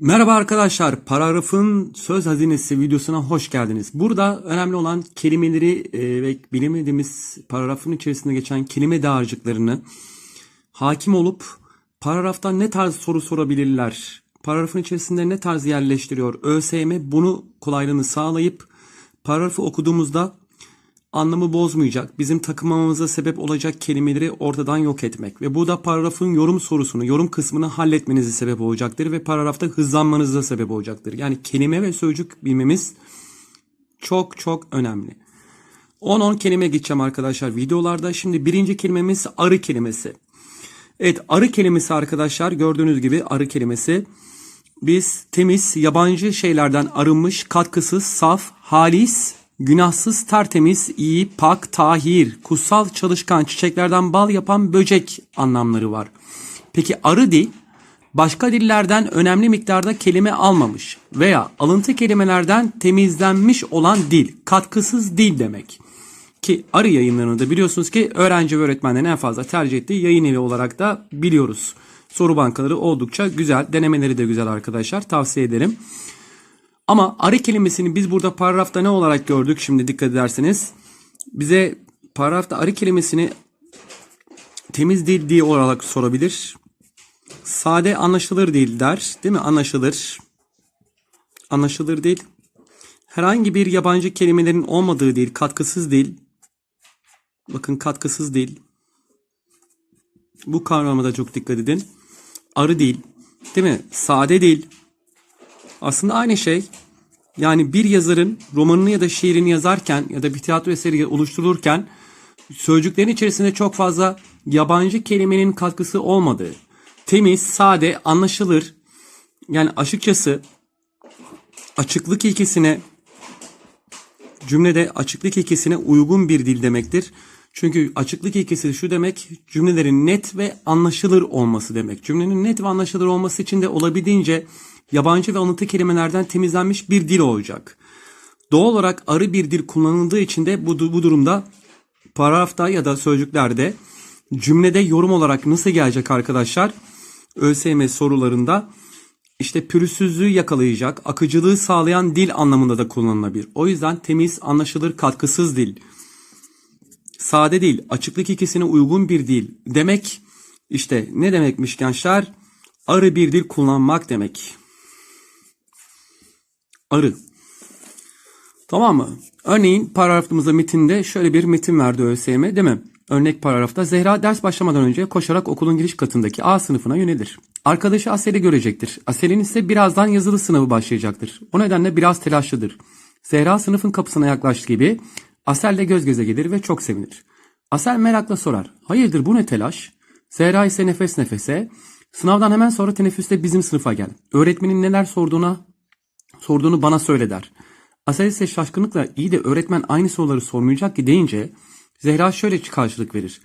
Merhaba arkadaşlar, Paragrafın Söz Hazinesi videosuna hoş geldiniz. Burada önemli olan kelimeleri e, ve bilemediğimiz paragrafın içerisinde geçen kelime dağarcıklarını hakim olup paragraftan ne tarz soru sorabilirler, paragrafın içerisinde ne tarz yerleştiriyor ÖSYM bunu kolaylığını sağlayıp paragrafı okuduğumuzda anlamı bozmayacak, bizim takılmamıza sebep olacak kelimeleri ortadan yok etmek ve bu da paragrafın yorum sorusunu, yorum kısmını halletmenize sebep olacaktır ve paragrafta hızlanmanıza sebep olacaktır. Yani kelime ve sözcük bilmemiz çok çok önemli. 10-10 kelime geçeceğim arkadaşlar videolarda. Şimdi birinci kelimemiz arı kelimesi. Evet arı kelimesi arkadaşlar gördüğünüz gibi arı kelimesi. Biz temiz, yabancı şeylerden arınmış, katkısız, saf, halis, günahsız, tertemiz, iyi, pak, tahir, kutsal, çalışkan, çiçeklerden bal yapan böcek anlamları var. Peki arı dil başka dillerden önemli miktarda kelime almamış veya alıntı kelimelerden temizlenmiş olan dil, katkısız dil demek. Ki arı yayınlarını da biliyorsunuz ki öğrenci ve öğretmenlerin en fazla tercih ettiği yayın evi olarak da biliyoruz. Soru bankaları oldukça güzel, denemeleri de güzel arkadaşlar tavsiye ederim. Ama arı kelimesini biz burada paragrafta ne olarak gördük şimdi dikkat ederseniz. Bize paragrafta arı kelimesini temiz dil diye olarak sorabilir. Sade anlaşılır değil der. Değil mi? Anlaşılır. Anlaşılır değil. Herhangi bir yabancı kelimelerin olmadığı değil. Katkısız değil. Bakın katkısız değil. Bu kavrama da çok dikkat edin. Arı değil. Değil mi? Sade değil. Aslında aynı şey. Yani bir yazarın romanını ya da şiirini yazarken ya da bir tiyatro eseri oluşturulurken sözcüklerin içerisinde çok fazla yabancı kelimenin katkısı olmadığı, temiz, sade, anlaşılır, yani açıkçası açıklık ilkesine cümlede açıklık ilkesine uygun bir dil demektir. Çünkü açıklık ilkesi şu demek cümlelerin net ve anlaşılır olması demek. Cümlenin net ve anlaşılır olması için de olabildiğince yabancı ve alıntı kelimelerden temizlenmiş bir dil olacak. Doğal olarak arı bir dil kullanıldığı için de bu, bu durumda paragrafta ya da sözcüklerde cümlede yorum olarak nasıl gelecek arkadaşlar? ÖSYM sorularında işte pürüzsüzlüğü yakalayacak, akıcılığı sağlayan dil anlamında da kullanılabilir. O yüzden temiz, anlaşılır, katkısız dil. Sade dil, açıklık ikisine uygun bir dil. Demek işte ne demekmiş gençler? Arı bir dil kullanmak demek. Arı. Tamam mı? Örneğin paragrafımızda metinde şöyle bir metin verdi ÖSYM değil mi? Örnek paragrafta Zehra ders başlamadan önce koşarak okulun giriş katındaki A sınıfına yönelir. Arkadaşı Asel'i görecektir. Asel'in ise birazdan yazılı sınavı başlayacaktır. O nedenle biraz telaşlıdır. Zehra sınıfın kapısına yaklaştığı gibi Asel de göz göze gelir ve çok sevinir. Asel merakla sorar. Hayırdır bu ne telaş? Zehra ise nefes nefese. Sınavdan hemen sonra teneffüste bizim sınıfa gel. Öğretmenin neler sorduğuna sorduğunu bana söyle der. Asel ise şaşkınlıkla iyi de öğretmen aynı soruları sormayacak ki deyince Zehra şöyle karşılık verir.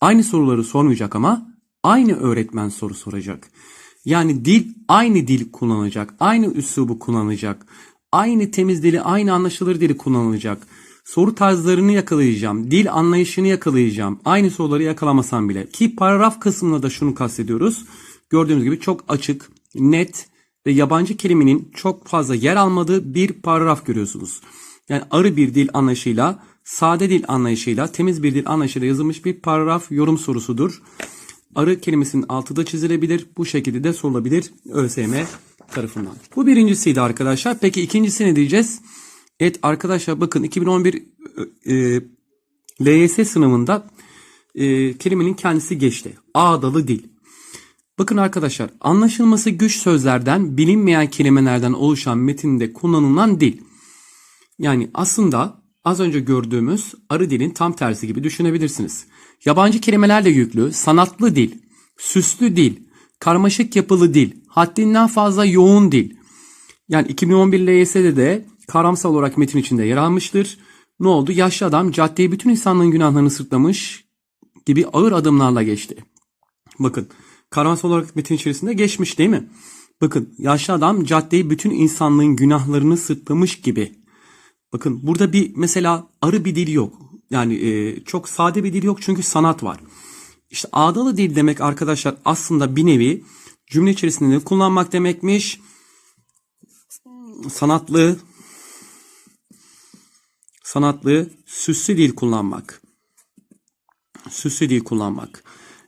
Aynı soruları sormayacak ama aynı öğretmen soru soracak. Yani dil aynı dil kullanacak. Aynı üslubu kullanacak. Aynı temiz dili, aynı anlaşılır dili kullanılacak. Soru tarzlarını yakalayacağım. Dil anlayışını yakalayacağım. Aynı soruları yakalamasam bile. Ki paragraf kısmında da şunu kastediyoruz. Gördüğünüz gibi çok açık, net ve yabancı kelimenin çok fazla yer almadığı bir paragraf görüyorsunuz. Yani arı bir dil anlayışıyla, sade dil anlayışıyla, temiz bir dil anlayışıyla yazılmış bir paragraf yorum sorusudur. Arı kelimesinin altı da çizilebilir. Bu şekilde de sorulabilir ÖSYM tarafından. Bu birincisiydi arkadaşlar. Peki ikincisi ne diyeceğiz? Evet arkadaşlar bakın 2011 e, LYS sınavında e, kelimenin kendisi geçti. Ağdalı dil. Bakın arkadaşlar anlaşılması güç sözlerden bilinmeyen kelimelerden oluşan metinde kullanılan dil. Yani aslında az önce gördüğümüz arı dilin tam tersi gibi düşünebilirsiniz. Yabancı kelimelerle yüklü, sanatlı dil, süslü dil, karmaşık yapılı dil, haddinden fazla yoğun dil. Yani 2011 LYS'de de karamsal olarak metin içinde yer almıştır. Ne oldu? Yaşlı adam caddeyi bütün insanlığın günahlarını sırtlamış gibi ağır adımlarla geçti. Bakın karamsal olarak metin içerisinde geçmiş değil mi? Bakın yaşlı adam caddeyi bütün insanlığın günahlarını sırtlamış gibi. Bakın burada bir mesela arı bir dil yok. Yani e, çok sade bir dil yok çünkü sanat var. İşte ağdalı dil demek arkadaşlar aslında bir nevi cümle içerisinde kullanmak demekmiş. sanatlı sanatlı süslü dil kullanmak. Süslü dil kullanmak.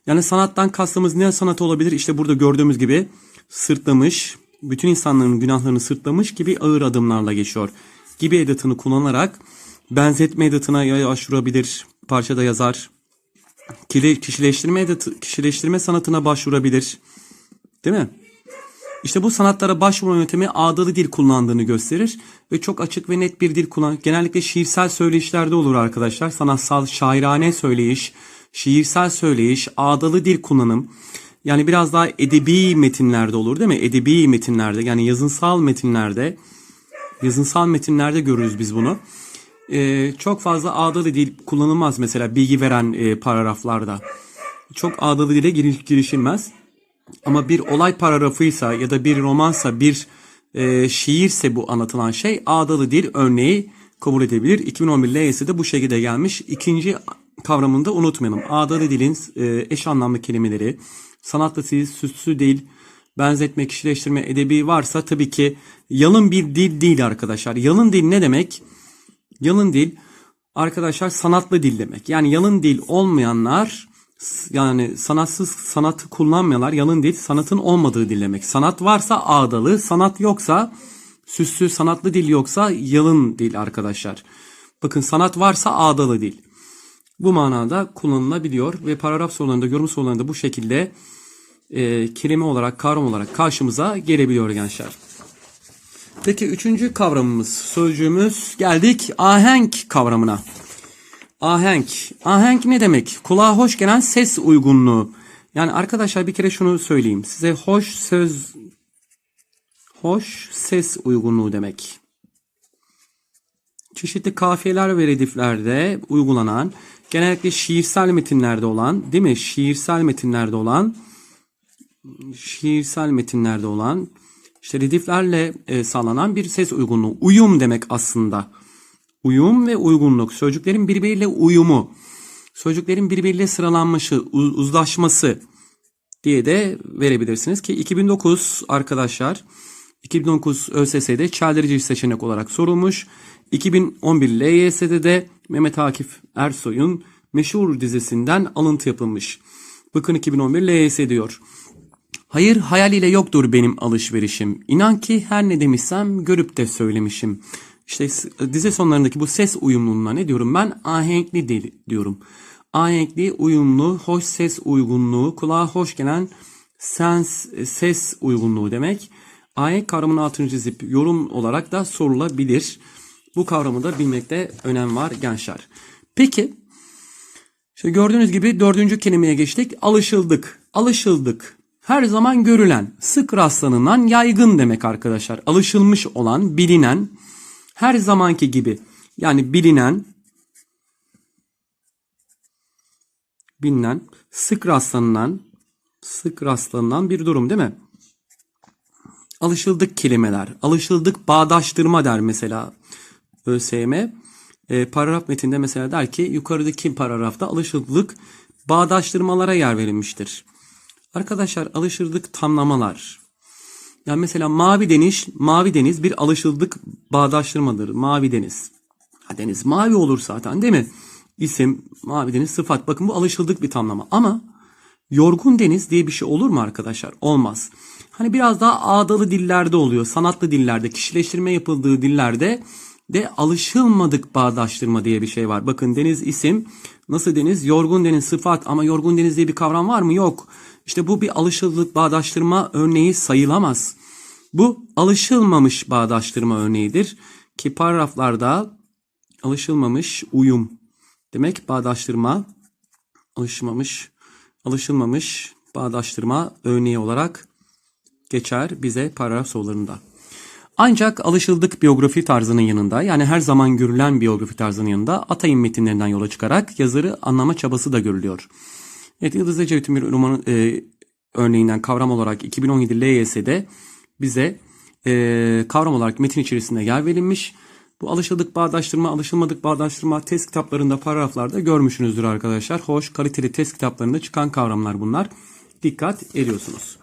Yani sanattan kastımız ne sanat olabilir? İşte burada gördüğümüz gibi sırtlamış, bütün insanların günahlarını sırtlamış gibi ağır adımlarla geçiyor. Gibi edatını kullanarak benzetme edatına başvurabilir, parçada yazar. Kişileştirme edatı, kişileştirme sanatına başvurabilir. Değil mi? İşte bu sanatlara başvurma yöntemi ağdalı dil kullandığını gösterir ve çok açık ve net bir dil kullan. Genellikle şiirsel söyleyişlerde olur arkadaşlar. Sanatsal, şairane söyleyiş, şiirsel söyleyiş, ağdalı dil kullanım. Yani biraz daha edebi metinlerde olur değil mi? Edebi metinlerde yani yazınsal metinlerde, yazınsal metinlerde görürüz biz bunu. Ee, çok fazla ağdalı dil kullanılmaz mesela bilgi veren e, paragraflarda. Çok ağdalı dile giriş, girişilmez. Ama bir olay paragrafıysa ya da bir romansa bir e, şiirse bu anlatılan şey ağdalı dil örneği kabul edebilir. 2011 LYS'de de bu şekilde gelmiş. İkinci kavramını da unutmayalım. Ağdalı dilin e, eş anlamlı kelimeleri, sanatlı dil, süslü dil, benzetme, kişileştirme, edebi varsa tabii ki yalın bir dil değil arkadaşlar. Yalın dil ne demek? Yalın dil arkadaşlar sanatlı dil demek. Yani yalın dil olmayanlar yani sanatsız sanatı kullanmayanlar yalın dil sanatın olmadığı dil demek. Sanat varsa ağdalı, sanat yoksa süslü sanatlı dil yoksa yalın dil arkadaşlar. Bakın sanat varsa ağdalı dil. Bu manada kullanılabiliyor ve paragraf sorularında, yorum sorularında bu şekilde e, kelime olarak, kavram olarak karşımıza gelebiliyor gençler. Peki üçüncü kavramımız, sözcüğümüz geldik ahenk kavramına. Ahenk. Ahenk ne demek? Kulağa hoş gelen ses uygunluğu. Yani arkadaşlar bir kere şunu söyleyeyim. Size hoş söz hoş ses uygunluğu demek. Çeşitli kafiyeler ve rediflerde uygulanan, genellikle şiirsel metinlerde olan, değil mi? Şiirsel metinlerde olan şiirsel metinlerde olan işte rediflerle e, sağlanan bir ses uygunluğu. Uyum demek aslında. Uyum ve uygunluk. Sözcüklerin birbiriyle uyumu. Sözcüklerin birbiriyle sıralanması, uz- uzlaşması diye de verebilirsiniz ki 2009 arkadaşlar 2009 ÖSS'de çeldirici seçenek olarak sorulmuş. 2011 LYS'de de Mehmet Akif Ersoy'un meşhur dizisinden alıntı yapılmış. Bakın 2011 LYS diyor. Hayır hayal ile yoktur benim alışverişim. İnan ki her ne demişsem görüp de söylemişim. İşte dizi sonlarındaki bu ses uyumluluğuna ne diyorum ben? Ahenkli dil diyorum. Ahenkli, uyumlu, hoş ses uygunluğu, kulağa hoş gelen sens, ses uygunluğu demek. Ahenk kavramını altını çizip yorum olarak da sorulabilir. Bu kavramı da bilmekte önem var gençler. Peki işte gördüğünüz gibi dördüncü kelimeye geçtik. Alışıldık. Alışıldık. Her zaman görülen, sık rastlanılan, yaygın demek arkadaşlar. Alışılmış olan, bilinen, her zamanki gibi. Yani bilinen, bilinen, sık rastlanılan, sık rastlanılan bir durum değil mi? Alışıldık kelimeler, alışıldık bağdaştırma der mesela ÖSYM. E, paragraf metinde mesela der ki yukarıdaki paragrafta alışıldık bağdaştırmalara yer verilmiştir. Arkadaşlar alışıldık tamlamalar. Yani mesela mavi deniz, mavi deniz bir alışıldık bağdaştırmadır. Mavi deniz. Ha, deniz mavi olur zaten değil mi? İsim, mavi deniz, sıfat. Bakın bu alışıldık bir tamlama. Ama yorgun deniz diye bir şey olur mu arkadaşlar? Olmaz. Hani biraz daha ağdalı dillerde oluyor. Sanatlı dillerde, kişileştirme yapıldığı dillerde de alışılmadık bağdaştırma diye bir şey var. Bakın deniz isim, nasıl deniz? Yorgun deniz sıfat ama yorgun deniz diye bir kavram var mı? Yok. İşte bu bir alışıldık bağdaştırma örneği sayılamaz. Bu alışılmamış bağdaştırma örneğidir ki paragraflarda alışılmamış uyum demek bağdaştırma alışmamış alışılmamış bağdaştırma örneği olarak geçer bize paragraf sorularında. Ancak alışıldık biyografi tarzının yanında yani her zaman görülen biyografi tarzının yanında Atay'ın metinlerinden yola çıkarak yazarı anlama çabası da görülüyor. Evet Yıldız Ecevit'in bir romanı e, örneğinden kavram olarak 2017 LYS'de bize e, kavram olarak metin içerisinde yer verilmiş. Bu alışıldık bağdaştırma, alışılmadık bağdaştırma test kitaplarında, paragraflarda görmüşsünüzdür arkadaşlar. Hoş, kaliteli test kitaplarında çıkan kavramlar bunlar. Dikkat ediyorsunuz.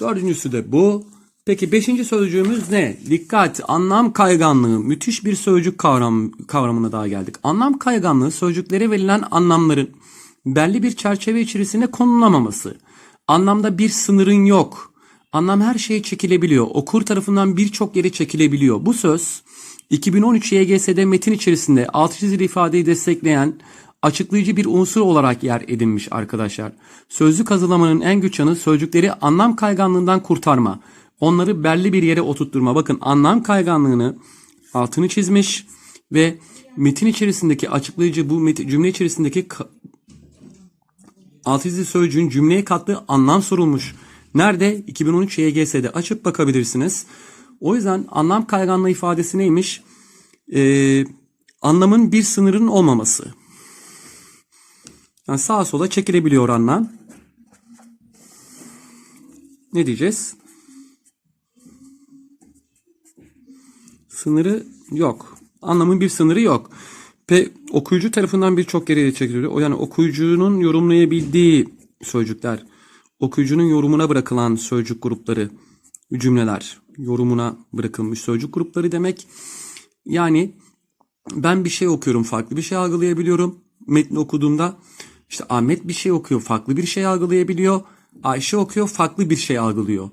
Dördüncüsü de bu. Peki beşinci sözcüğümüz ne? Dikkat! Anlam kayganlığı. Müthiş bir sözcük kavram, kavramına daha geldik. Anlam kayganlığı sözcüklere verilen anlamların belli bir çerçeve içerisinde konulamaması. Anlamda bir sınırın yok. Anlam her şeye çekilebiliyor. Okur tarafından birçok yere çekilebiliyor. Bu söz 2013 YGS'de metin içerisinde altı çizili ifadeyi destekleyen açıklayıcı bir unsur olarak yer edinmiş arkadaşlar. Sözlük hazırlamanın en güç yanı sözcükleri anlam kayganlığından kurtarma. Onları belli bir yere oturtturma. Bakın anlam kayganlığını altını çizmiş ve metin içerisindeki açıklayıcı bu metin, cümle içerisindeki altı çizili sözcüğün cümleye kattığı anlam sorulmuş. Nerede? 2013 YGS'de açıp bakabilirsiniz. O yüzden anlam kayganlığı ifadesi neymiş? Ee, anlamın bir sınırın olmaması. Yani sağa sola çekilebiliyor anlam. Ne diyeceğiz? Sınırı yok. Anlamın bir sınırı yok. Ve okuyucu tarafından birçok yere çekiliyor. O yani okuyucunun yorumlayabildiği sözcükler, okuyucunun yorumuna bırakılan sözcük grupları, cümleler, yorumuna bırakılmış sözcük grupları demek. Yani ben bir şey okuyorum, farklı bir şey algılayabiliyorum. Metni okuduğumda işte Ahmet bir şey okuyor, farklı bir şey algılayabiliyor. Ayşe okuyor, farklı bir şey algılıyor.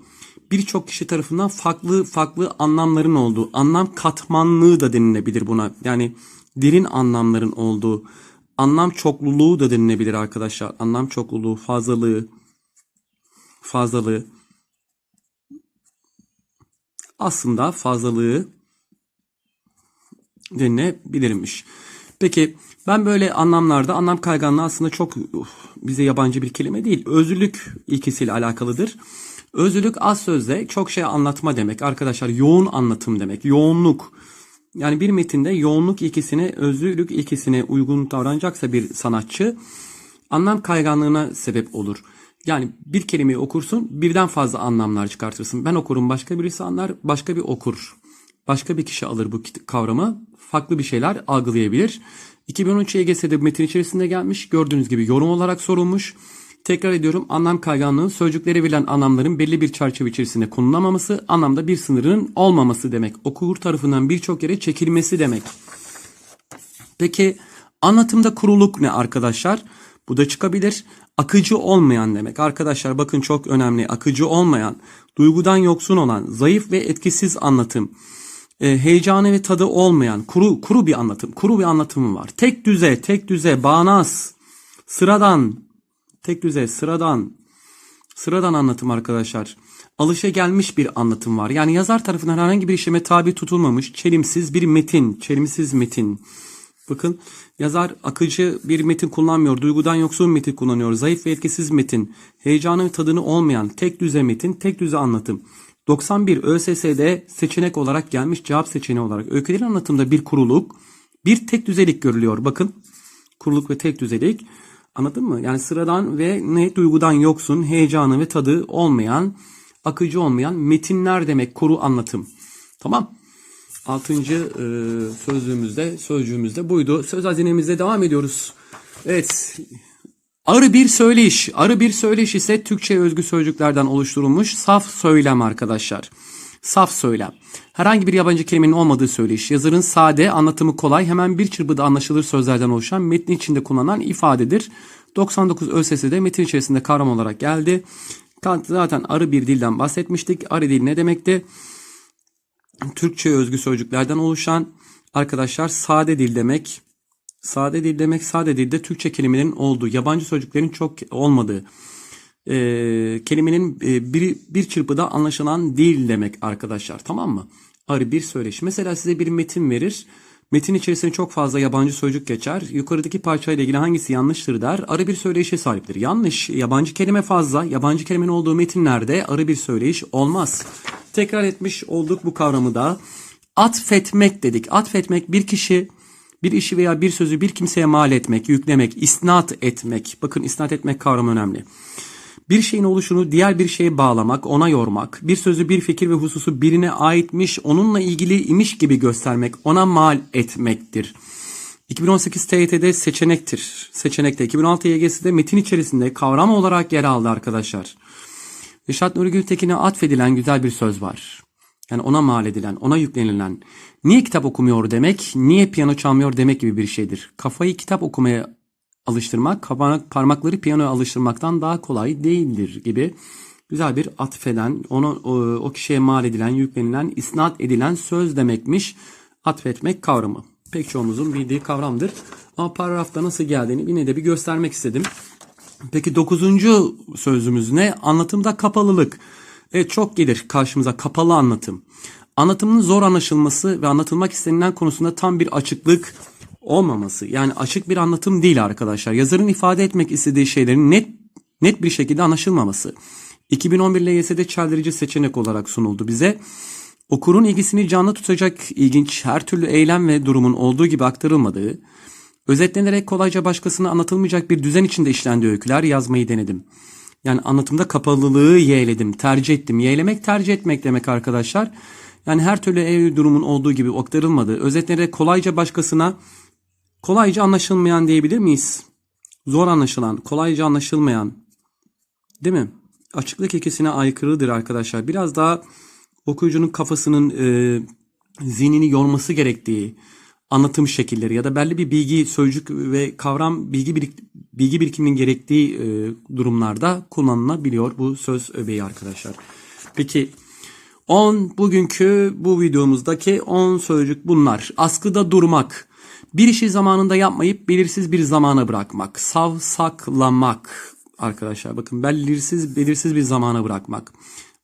Birçok kişi tarafından farklı farklı anlamların olduğu, anlam katmanlığı da denilebilir buna. Yani derin anlamların olduğu, anlam çokluluğu da denilebilir arkadaşlar. Anlam çokluluğu, fazlalığı, fazlalığı. Aslında fazlalığı denilebilirmiş. Peki ben böyle anlamlarda anlam kayganlığı aslında çok uf, bize yabancı bir kelime değil. Özlülük ilkesiyle alakalıdır. Özlülük az sözle çok şey anlatma demek. Arkadaşlar yoğun anlatım demek. Yoğunluk. Yani bir metinde yoğunluk ilkesine, özlülük ilkesine uygun davranacaksa bir sanatçı anlam kayganlığına sebep olur. Yani bir kelimeyi okursun birden fazla anlamlar çıkartırsın. Ben okurum başka birisi anlar başka bir okur. Başka bir kişi alır bu kavramı farklı bir şeyler algılayabilir. 2013 YGS'de bu metin içerisinde gelmiş. Gördüğünüz gibi yorum olarak sorulmuş. Tekrar ediyorum anlam kayganlığı sözcüklere verilen anlamların belli bir çerçeve içerisinde konulamaması, anlamda bir sınırın olmaması demek. Okur tarafından birçok yere çekilmesi demek. Peki anlatımda kuruluk ne arkadaşlar? Bu da çıkabilir. Akıcı olmayan demek. Arkadaşlar bakın çok önemli. Akıcı olmayan, duygudan yoksun olan, zayıf ve etkisiz anlatım. E, heyecanı ve tadı olmayan, kuru kuru bir anlatım. Kuru bir anlatımı var. Tek düze, tek düze, bağnaz, sıradan, tek düze, sıradan, sıradan anlatım arkadaşlar. Alışa gelmiş bir anlatım var. Yani yazar tarafından herhangi bir işleme tabi tutulmamış, çelimsiz bir metin, çelimsiz metin. Bakın yazar akıcı bir metin kullanmıyor. Duygudan yoksun metin kullanıyor. Zayıf ve etkisiz metin. Heyecanı ve tadını olmayan tek düze metin, tek düze anlatım. 91 ÖSS'de seçenek olarak gelmiş cevap seçeneği olarak. Öykülerin anlatımda bir kuruluk, bir tek düzelik görülüyor. Bakın kuruluk ve tek düzelik. Anladın mı? Yani sıradan ve ne duygudan yoksun, heyecanı ve tadı olmayan, akıcı olmayan metinler demek kuru anlatım. Tamam. Altıncı e, sözlüğümüzde, sözcüğümüzde buydu. Söz hazinemizde devam ediyoruz. Evet. Arı bir söyleyiş. Arı bir söyleyiş ise Türkçe özgü sözcüklerden oluşturulmuş saf söylem arkadaşlar. Saf söylem. Herhangi bir yabancı kelimenin olmadığı söyleyiş. Yazarın sade, anlatımı kolay, hemen bir çırpıda anlaşılır sözlerden oluşan metnin içinde kullanılan ifadedir. 99 ÖSS'de metin içerisinde kavram olarak geldi. Zaten arı bir dilden bahsetmiştik. Arı dil ne demekti? Türkçe özgü sözcüklerden oluşan arkadaşlar sade dil demek. Sade dil demek sade dilde Türkçe kelimelerin olduğu, yabancı sözcüklerin çok olmadığı, e, kelimenin e, bir, bir çırpıda anlaşılan dil demek arkadaşlar tamam mı? Arı bir söyleş. Mesela size bir metin verir. Metin içerisinde çok fazla yabancı sözcük geçer. Yukarıdaki parçayla ilgili hangisi yanlıştır der. Arı bir söyleyişe sahiptir. Yanlış. Yabancı kelime fazla. Yabancı kelimenin olduğu metinlerde arı bir söyleyiş olmaz. Tekrar etmiş olduk bu kavramı da. Atfetmek dedik. Atfetmek bir kişi bir işi veya bir sözü bir kimseye mal etmek, yüklemek, isnat etmek. Bakın isnat etmek kavramı önemli. Bir şeyin oluşunu diğer bir şeye bağlamak, ona yormak, bir sözü, bir fikir ve hususu birine aitmiş, onunla ilgili imiş gibi göstermek, ona mal etmektir. 2018 TYT'de seçenektir. Seçenekte 2016 YGS'de metin içerisinde kavram olarak yer aldı arkadaşlar. Reşat Nuri Gültekin'e atfedilen güzel bir söz var. Yani ona mal edilen, ona yüklenilen. Niye kitap okumuyor demek, niye piyano çalmıyor demek gibi bir şeydir. Kafayı kitap okumaya alıştırmak, parmakları piyanoya alıştırmaktan daha kolay değildir gibi güzel bir atfeden, onu o, o kişiye mal edilen, yüklenilen, isnat edilen söz demekmiş. Atfetmek kavramı. Pek çoğumuzun bildiği kavramdır. Ama paragrafta nasıl geldiğini yine de bir göstermek istedim. Peki dokuzuncu sözümüz ne? Anlatımda kapalılık. Evet çok gelir karşımıza kapalı anlatım. Anlatımın zor anlaşılması ve anlatılmak istenilen konusunda tam bir açıklık olmaması. Yani açık bir anlatım değil arkadaşlar. Yazarın ifade etmek istediği şeylerin net net bir şekilde anlaşılmaması. 2011 LYS'de çeldirici seçenek olarak sunuldu bize. Okurun ilgisini canlı tutacak ilginç her türlü eylem ve durumun olduğu gibi aktarılmadığı, özetlenerek kolayca başkasına anlatılmayacak bir düzen içinde işlendiği öyküler yazmayı denedim. Yani anlatımda kapalılığı yeğledim, tercih ettim. Yeğlemek tercih etmek demek arkadaşlar. Yani her türlü ev durumun olduğu gibi aktarılmadığı, özetlenerek kolayca başkasına kolayca anlaşılmayan diyebilir miyiz? Zor anlaşılan, kolayca anlaşılmayan. Değil mi? Açıklık ikisine aykırıdır arkadaşlar. Biraz daha okuyucunun kafasının e, zihnini yorması gerektiği anlatım şekilleri ya da belli bir bilgi, sözcük ve kavram bilgi birik, bilgi birikiminin gerektiği e, durumlarda kullanılabiliyor bu söz öbeği arkadaşlar. Peki 10 bugünkü bu videomuzdaki 10 sözcük bunlar. Askıda durmak. Bir işi zamanında yapmayıp belirsiz bir zamana bırakmak. Savsaklamak arkadaşlar. Bakın belirsiz belirsiz bir zamana bırakmak.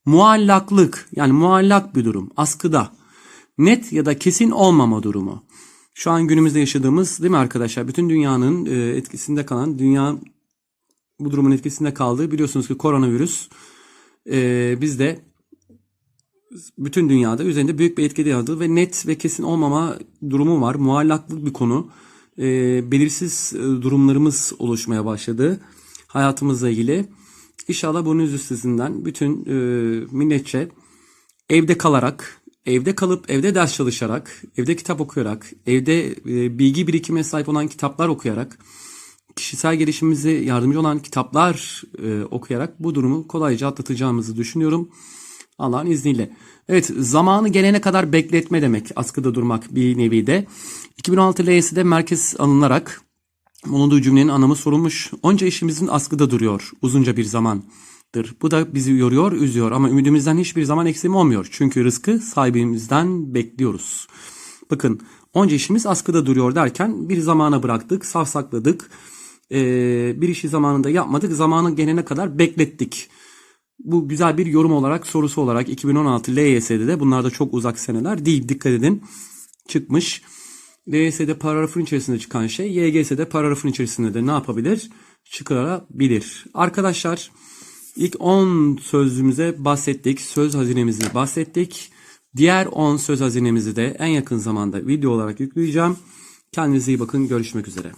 Muallaklık yani muallak bir durum. Askıda. Net ya da kesin olmama durumu. Şu an günümüzde yaşadığımız değil mi arkadaşlar? Bütün dünyanın e, etkisinde kalan, dünya bu durumun etkisinde kaldığı biliyorsunuz ki koronavirüs e, bizde bütün dünyada üzerinde büyük bir etki yaradı ve net ve kesin olmama durumu var. Muallaklık bir konu. E, belirsiz durumlarımız oluşmaya başladı hayatımızla ilgili. İnşallah bunun üstesinden bütün e, milletçe evde kalarak, evde kalıp evde ders çalışarak, evde kitap okuyarak, evde e, bilgi birikimine sahip olan kitaplar okuyarak, kişisel gelişimimize yardımcı olan kitaplar e, okuyarak bu durumu kolayca atlatacağımızı düşünüyorum. Allah'ın izniyle. Evet zamanı gelene kadar bekletme demek askıda durmak bir nevi de. 2016 LYS'de merkez alınarak bulunduğu cümlenin anlamı sorulmuş. Onca işimizin askıda duruyor uzunca bir zamandır. Bu da bizi yoruyor, üzüyor ama ümidimizden hiçbir zaman eksim olmuyor. Çünkü rızkı sahibimizden bekliyoruz. Bakın onca işimiz askıda duruyor derken bir zamana bıraktık, savsakladık. Ee, bir işi zamanında yapmadık, zamanı gelene kadar beklettik. Bu güzel bir yorum olarak, sorusu olarak 2016 LYS'de de bunlar da çok uzak seneler değil. Dikkat edin çıkmış. LYS'de paragrafın içerisinde çıkan şey YGS'de paragrafın içerisinde de ne yapabilir? Çıkarabilir. Arkadaşlar ilk 10 sözlüğümüze bahsettik. Söz hazinemizi bahsettik. Diğer 10 söz hazinemizi de en yakın zamanda video olarak yükleyeceğim. Kendinize iyi bakın. Görüşmek üzere.